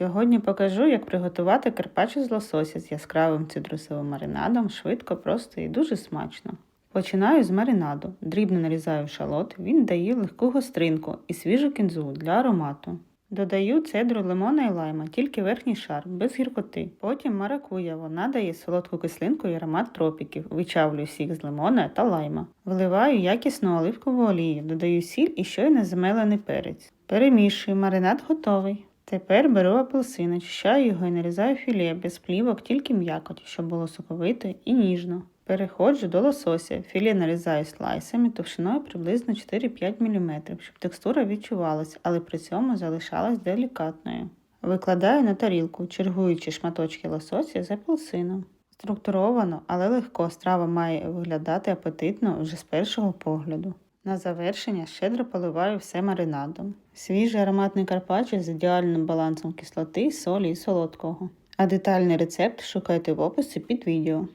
Сьогодні покажу, як приготувати карпаччо з лосося з яскравим цитрусовим маринадом, швидко, просто і дуже смачно. Починаю з маринаду. Дрібно нарізаю шалот, він дає легку гостринку і свіжу кінзу для аромату. Додаю цедру лимона і лайма, тільки верхній шар, без гіркоти. Потім маракуя, вона дає солодку кислинку і аромат тропіків. Вичавлюю сік з лимона та лайма. Вливаю якісну оливкову олію, додаю сіль і щойно замелений перець. Перемішую, маринад готовий. Тепер беру апелсин, очищаю його і нарізаю філе без плівок, тільки м'якоть, щоб було соковито і ніжно. Переходжу до лосося. Філе нарізаю слайсами товщиною приблизно 4-5 мм, щоб текстура відчувалась, але при цьому залишалась делікатною. Викладаю на тарілку, чергуючи шматочки лосося з апелсином. Структуровано, але легко страва має виглядати апетитно вже з першого погляду. На завершення щедро поливаю все маринадом. Свіжий ароматний карпаччо з ідеальним балансом кислоти, солі і солодкого. А детальний рецепт шукайте в описі під відео.